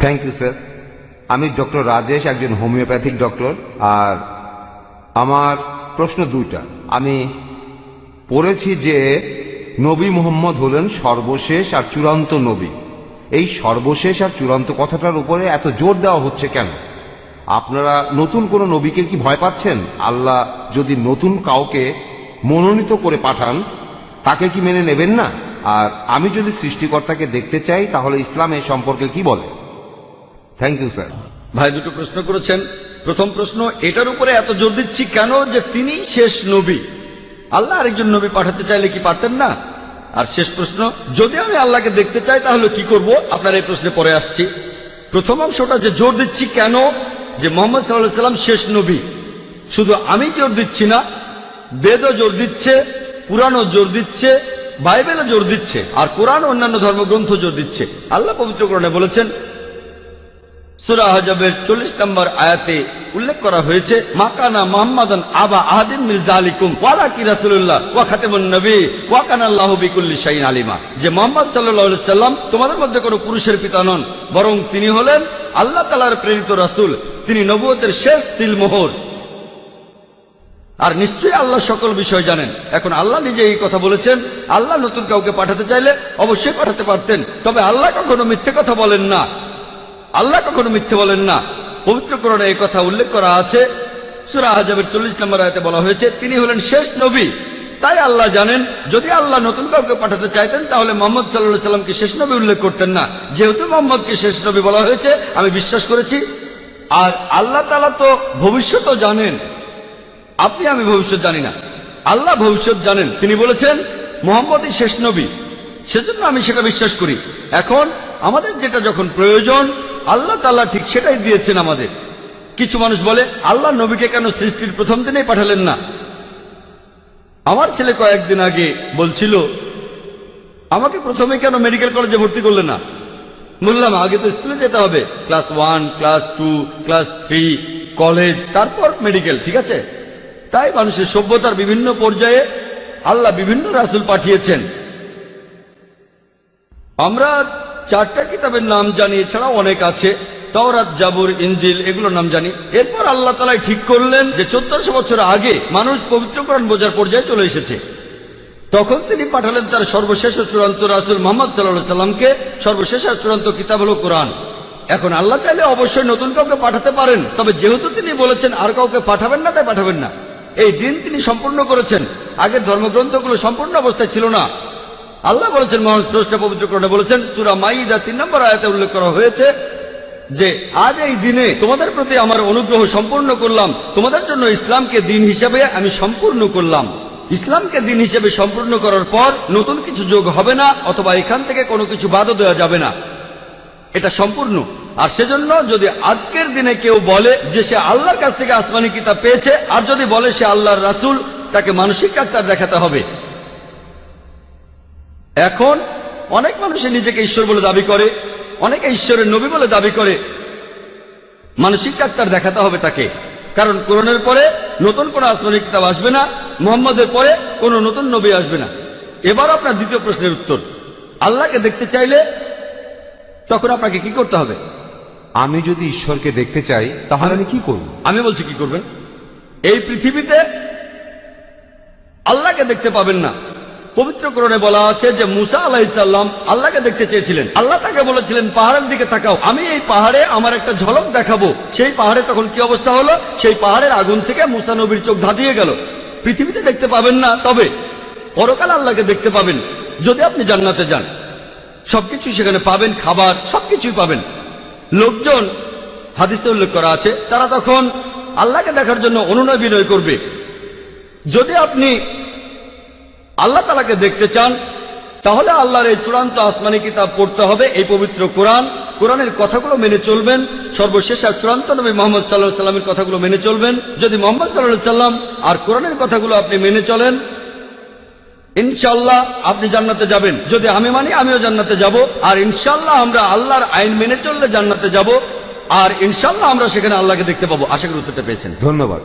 Thank you sir আমি doctor Rajesh, একজন homeopathic doctor আর আমার প্রশ্ন দুইটা। আমি পড়েছি যে নবী মোহাম্মদ হলেন সর্বশেষ আর চূড়ান্ত নবী। এই সর্বশেষ আর চূড়ান্ত কথাটার উপরে এত জোর দেওয়া হচ্ছে কেন? আপনারা নতুন কোন নবীকে কি ভয় পাচ্ছেন? আল্লাহ যদি নতুন কাউকে মনোনীত করে পাঠান, তাকে কি মেনে নেবেন না? আর আমি যদি সৃষ্টিকর্তাকে দেখতে চাই, তাহলে ইসলাম এ সম্পর্কে কি বলে? থ্যাংক ইউ স্যার ভাই দুটো প্রশ্ন করেছেন। প্রথম প্রশ্ন, এটার উপরে এত জোর দিচ্ছি কেন যে তিনি শেষ নবী? আল্লাহ আরেকজন নবী পাঠাতে চাইলে কি পারতেন না? আর শেষ প্রশ্ন, যদি আমি আল্লাহকে দেখতে চাই, তাহলে কি করব? আপনার এই প্রশ্নে পরে আসছি। প্রথম অংশটা যে জোর দিচ্ছি কেন? যে মোহাম্মদ সাল্লাহ সাল্লাম শেষ নবী। শুধু আমি জোর দিচ্ছি না, বেদও জোর দিচ্ছে পুরাণও জোর দিচ্ছে, বাইবেলও জোর দিচ্ছে, আর কোরআন অন্যান্য ধর্মগ্রন্থ জোর দিচ্ছে। আল্লাহ পবিত্র বলেছেন সুরা হজবের চল্লিশ নম্বর আয়াতে উল্লেখ করা হয়েছে মাকানা মোহাম্মদান আবা আহাদিম মির্জা আলিকুম রাসুল্লাহ ওয়া খাতেমুন নবী, ওয়া কানাল্লাহু বিকুল্লি শাইন আলিমা। যে মোহাম্মদ সাল্লাল্লাহু সাল্লাম তোমাদের মধ্যে কোনো পুরুষের পিতা নন, বরং তিনি হলেন আল্লাহ তালার প্রেরিত রাসূল, তিনি নবুয়তের শেষ সিলমোহর। আর নিশ্চয়ই আল্লাহ সকল বিষয় জানেন। এখন আল্লাহ নিজে এই কথা বলেছেন, আল্লাহ নতুন কাউকে পাঠাতে চাইলে অবশ্যই পাঠাতে পারতেন, তবে আল্লাহ কখনো মিথ্যে কথা বলেন না। আল্লাহ কখনো মিথ্যে বলেন না। পবিত্র করণে এই কথা উল্লেখ করা আছে। সুরা আজাবের চল্লিশ নম্বর আয়তে বলা হয়েছে, তিনি হলেন শেষ নবী। তাই আল্লাহ জানেন, যদি আল্লাহ নতুন কাউকে পাঠাতে চাইতেন, তাহলে মোহাম্মদ সাল্লাহ সাল্লামকে শেষ নবী উল্লেখ করতেন না। যেহেতু মোহাম্মদকে শেষ নবী বলা হয়েছে, আমি বিশ্বাস করেছি। আর আল্লাহ তালা তো ভবিষ্যতও জানেন। আপনি, আমি ভবিষ্যৎ জানি না। আল্লাহ ভবিষ্যৎ জানেন। তিনি বলেছেন, মোহাম্মদই শেষ নবী। সেজন্য আমি সেটা বিশ্বাস করি। এখন আমাদের যেটা যখন প্রয়োজন আল্লাহ তাল্লাহ ঠিক সেটাই দিয়েছেন আমাদের। কিছু মানুষ বলে, আল্লাহ নবীকে কেন সৃষ্টির প্রথম দিনেই পাঠালেন না? আমার ছেলে কয়েকদিন আগে বলছিল, আমাকে প্রথমে কেন মেডিকেল কলেজে ভর্তি করলে না? বললাম, আগে তো স্কুলে যেতে হবে। Class one class two class three college তারপর মেডিকেল ঠিক আছে? তাই মানুষের সভ্যতার বিভিন্ন পর্যায়ে আল্লাহ বিভিন্ন রাসুল পাঠিয়েছেন। আমরা চারটা কিতাবের নাম জানি, এছাড়াও অনেক আছে। তওরাত, জাবুর ইঞ্জিল এগুলোর নাম জানি। এরপর আল্লাহ তালাই ঠিক করলেন যে চোদ্দশো বছর আগে মানুষ পবিত্রকরণ বোঝার পর্যায়ে চলে এসেছে। তখন তিনি পাঠালেন তার সর্বশেষ চূড়ান্ত রাসুল মোহাম্মদ সাল্লাহ সাল্লামকে সর্বশেষ চূড়ান্ত কিতাব হল কোরআন। এখন আল্লাহ চাইলে অবশ্যই নতুন কাউকে পাঠাতে পারেন, তবে যেহেতু তিনি বলেছেন আর কাউকে পাঠাবেন না, তাই পাঠাবেন না। এই দিন তিনি সম্পূর্ণ করেছেন। আগের ধর্মগ্রন্থগুলো সম্পূর্ণ অবস্থায় ছিল না। আল্লাহ বলেছেন, মহান স্রষ্টা পবিত্রকরণে বলেছেন, সুরা মাইদা তিন নম্বর আয়াতে উল্লেখ করা হয়েছে যে, আজ এই দিনে তোমাদের প্রতি আমার অনুগ্রহ সম্পূর্ণ করলাম, তোমাদের জন্য ইসলামকে দিন হিসেবে আমি সম্পূর্ণ করলাম। ইসলামকে দিন হিসেবে সম্পূর্ণ করার পর নতুন কিছু যোগ হবে না, অথবা এখান থেকে কোনো কিছু বাদও দেওয়া যাবে না। এটা সম্পূর্ণ। আর সেজন্য যদি আজকের দিনে কেউ বলে যে সে আল্লাহর কাছ থেকে আসমানি কিতাব পেয়েছে, আর যদি বলে সে আল্লাহর রাসূল, তাকে মানসিক ডাক্তার দেখাতে হবে। এখন অনেক মানুষের নিজেকে ঈশ্বর বলে দাবি করে অনেকে ঈশ্বরের নবী বলে দাবি করে। মানসিক ডাক্তার দেখাতে হবে তাকে। কারণ কোরআনের পরে নতুন কোন আসমানি কিতাব আসবে না মোহাম্মদের পরে কোনো নতুন নবী আসবে না। এবার আপনার দ্বিতীয় প্রশ্নের উত্তর। আল্লাহকে দেখতে চাইলে তখন আপনাকে কি করতে হবে? আমি যদি ঈশ্বরকে দেখতে চাই তাহলে আমি কি করব? আমি বলছি কি করবেন? এই পৃথিবীতে আল্লাহকে দেখতে পাবেন না। পবিত্র করণে বলা আছে যে মুসা আলাহিসাল্লাম আল্লাহকে দেখতে চেয়েছিলেন। আল্লাহ তাকে বলেছিলেন, পাহাড়ের দিকে তাকাও, আমি এই পাহাড়ে আমার একটা ঝলক দেখাবো। সেই পাহাড়ে তখন কি অবস্থা হলো? সেই পাহাড়ের আগুন থেকে মুসা নবীর চোখ ধাঁধিয়ে গেল। পৃথিবীতে দেখতে পাবেন না, তবে পরকাল আল্লাহকে দেখতে পাবেন, যদি আপনি জান্নাতে যান। সবকিছু সেখানে পাবেন, খাবার, সবকিছুই পাবেন। লোকজন, হাদিসে উল্লেখ করা আছে, তারা তখন আল্লাহকে দেখার জন্য অনুনয় বিনয় করবে। যদি আপনি আল্লাহ তালাকে দেখতে চান, তাহলে আল্লাহর এই চূড়ান্ত আসমানি কিতাব পড়তে হবে, এই পবিত্র কোরআন। কোরআনের কথাগুলো মেনে চলবেন, সর্বশেষ আর চূড়ান্ত নবী মোহাম্মদ সাল্লাহ সাল্লামের কথাগুলো মেনে চলবেন। যদি মোহাম্মদ সাল্লাহ সাল্লাম আর কোরআনের কথাগুলো আপনি মেনে চলেন ইনশাল্লাহ আপনি জান্নাতে যাবেন। যদি আমি মানি, আমিও জান্নাতে যাব। আর ইনশাল্লাহ আমরা আল্লাহর আইন মেনে চললে জান্নাতে যাব। আর ইনশাল্লাহ আমরা সেখানে আল্লাহকে দেখতে পাবো। আশা করি উত্তরটা পেয়েছেন। ধন্যবাদ।